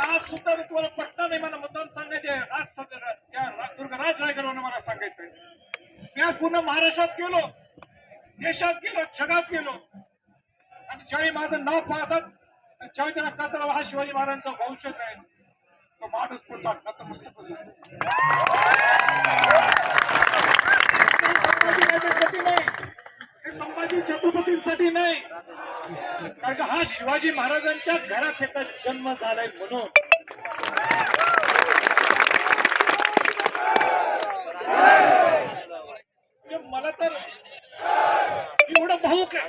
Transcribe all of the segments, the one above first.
आज सुद्धा मी तुम्हाला पटणार नाही मला मतदान सांगायचे राज आज सध्या या दुर्गराज रायगडवरून मला सांगायचंय मी आज पूर्ण महाराष्ट्रात गेलो. देशात गेलो जगात गेलो. आणि ज्यावेळी माझं नाव पाहतात ज्यावेळी त्यांना कळतं हा शिवाजी महाराजांचा वंशच आहे. तो माणूस पुढचा नतमस्तक संभाजी नाही. हे संभाजी छत्रपतींसाठी नाही. कारण का हा शिवाजी महाराजांच्या घरात त्याचा जन्म झालाय म्हणून. म्हणजे मला तर एवढं भाऊक आहे.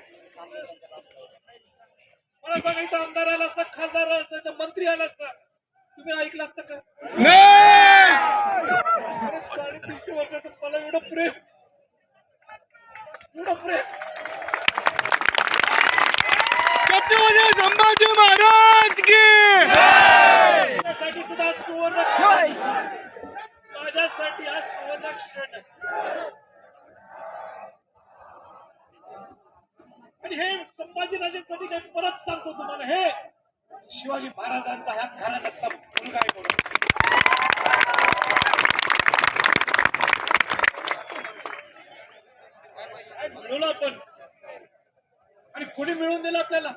मला सांगायचं आमदार आला असता खासदार आला असता तर मंत्री आला असता. तुम्ही ऐकलं असतं का? साडेतीनशे वर्षाचं मला एवढं प्रेम. एवढं प्रेम छत्रपती संभाजी महाराज की माझ्यासाठी सुद्धा आज सुवर्ण क्षण आहे. माझ्यासाठी आज सुवर्ण क्षण आहे. आणि हे संभाजीराजांसाठी काय परत सांगतो तुम्हाला हे शिवाजी महाराजांचा ह्या घराण्यातला मुलगा आहे म्हणून. काय मिळवलं आपण. आणि कोणी मिळून दिलं आपल्याला.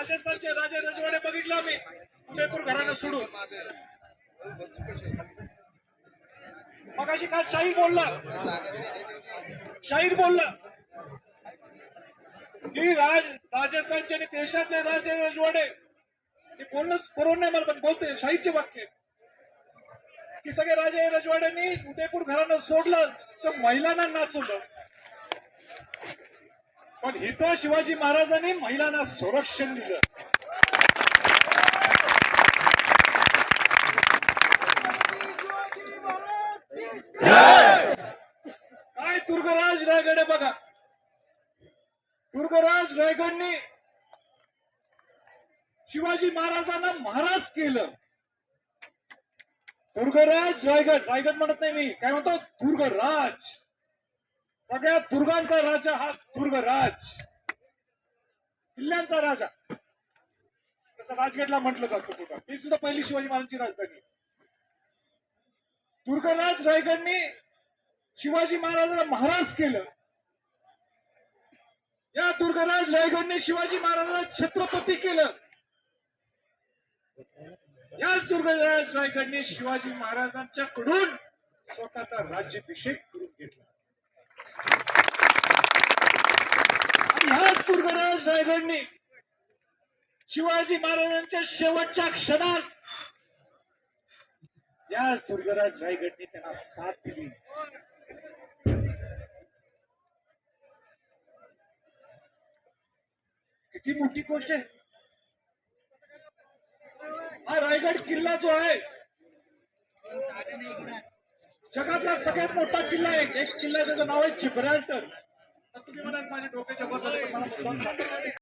राजस्थानचे राजे रजवाडे बघितलं आम्ही. उदयपूर घराणं सोडून. मगाशी काल शाहीर बोलला. शाहीर बोलला. की राज राजस्थानचे आणि देशातले राजे रजवाडे. ते बोलणं बरोबर नाही मला पण बोलते शाहीरचे वाक्य. की सगळे राजे रजवाड्यांनी उदयपूर घराणं सोडलं तर महिलांना नाचवलं. पण इथं शिवाजी महाराजांनी महिलांना संरक्षण दिलं. काय दुर्गराज रायगड बघा. दुर्गराज रायगडने शिवाजी महाराजांना महाराज केलं. दुर्गराज रायगड रायगड म्हणत नाही मी. काय म्हणतो? दुर्गराज. सगळ्या दुर्गांचा राजा हा दुर्गराज. किल्ल्यांचा राजा. तसं राजगडला म्हटलं जातं कुठं? ही सुद्धा पहिली शिवाजी महाराजांची राजधानी. दुर्गराज रायगडने शिवाजी महाराजांना महाराज केलं. या दुर्गराज रायगडने शिवाजी महाराजांना छत्रपती केलं. याच दुर्गराज रायगडने शिवाजी महाराजांच्याकडून स्वतःचा राज्याभिषेक करून साहेबांनी शिवाजी महाराजांच्या शेवटच्या क्षणात या दुर्गराज रायगडने त्यांना साथ दिली. किती मोठी गोष्ट आहे. हा रायगड किल्ला जो आहे जगातला सगळ्यात मोठा किल्ला आहे. एक किल्ला त्याचं नाव आहे जिब्राल्टर तुम्ही म्हणाल माझ्या डोक्याच्या